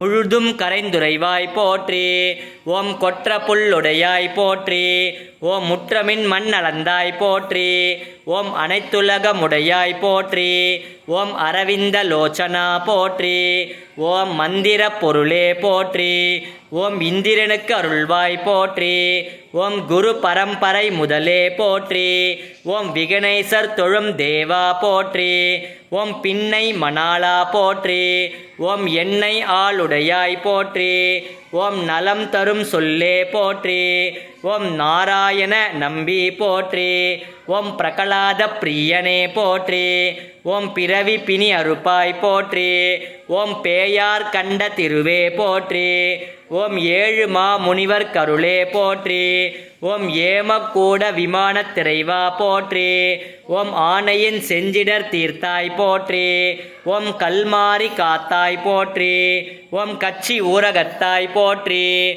முழுதும் கரைந்துரைவாய் போற்றி ஓம் கொற்ற புல்லுடையாய் போற்றி ஓம் முற்றமின் மண் அளந்தாய் போற்றி ஓம் அனைத்துலகமுடையாய் போற்றி ஓம் அரவிந்த லோச்சனா போற்றி ஓம் மந்திர பொருளே போற்றி ஓம் இந்திரனுக்கு அருள்வாய் போற்றி ஓம் குரு பரம்பரை முதலே போற்றி ஓம் விகணேசர் தொழும் தேவா போற்றி ஓம் பின்னை மணாளா போற்றி ஓம் எண்ணெய் ஆளுடையாய் போற்றி ஓம் நலம் தரும் சொல்லே போற்றி. ஓம் நாராயண நம்பி போற்றி. ஓம் பிரகலாத பிரியனே போற்றி. ஓம் பிறவி பிணி அறுப்பாய் போற்றி. ஓம் பேயார் கண்ட திருவே போற்றி. ஓம் ஏழு மா முனிவர் கருளே போற்றி. ஓம் ஏமக்கூட விமானத் திரைவா போற்றி. ஓம் ஆணையின் செஞ்சிடர் தீர்த்தாய் போற்றி. ஓம் கல்மாரி காத்தாய் போற்றி. ஓம் கச்சி ஊரகத்தாய் போற்றி.